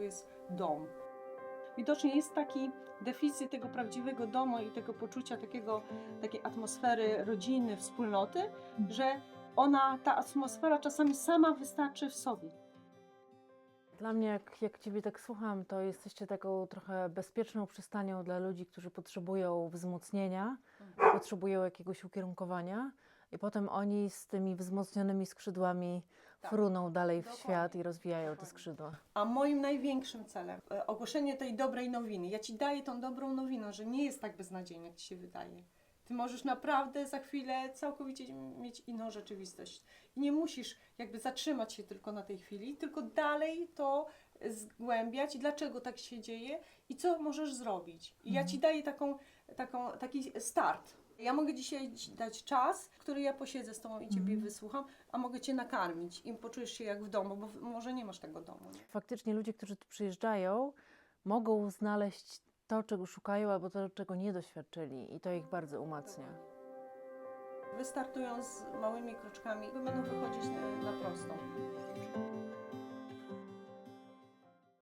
tu jest dom. Widocznie jest taki deficyt tego prawdziwego domu i tego poczucia takiego, takiej atmosfery rodziny, wspólnoty, że ona, ta atmosfera czasami sama wystarczy w sobie. Dla mnie, jak, jak Ciebie tak słucham, to jesteście taką trochę bezpieczną przystanią dla ludzi, którzy potrzebują wzmocnienia, potrzebują jakiegoś ukierunkowania i potem oni z tymi wzmocnionymi skrzydłami. Fruną dalej w świat i rozwijają te skrzydła. A moim największym celem e, ogłoszenie tej dobrej nowiny. Ja ci daję tą dobrą nowinę, że nie jest tak beznadziejnie, jak ci się wydaje. Ty możesz naprawdę za chwilę całkowicie mieć inną rzeczywistość. I nie musisz jakby zatrzymać się tylko na tej chwili, tylko dalej to zgłębiać, dlaczego tak się dzieje i co możesz zrobić. I ja ci daję taką, taką, taki start. Ja mogę dzisiaj ci dać czas, który ja posiedzę z Tobą i Ciebie wysłucham, a mogę Cię nakarmić i poczujesz się jak w domu, bo w- może nie masz tego domu. Nie? Faktycznie ludzie, którzy tu przyjeżdżają, mogą znaleźć to, czego szukają, albo to, czego nie doświadczyli i to ich bardzo umacnia. Wystartują z małymi kroczkami, będą wychodzić na,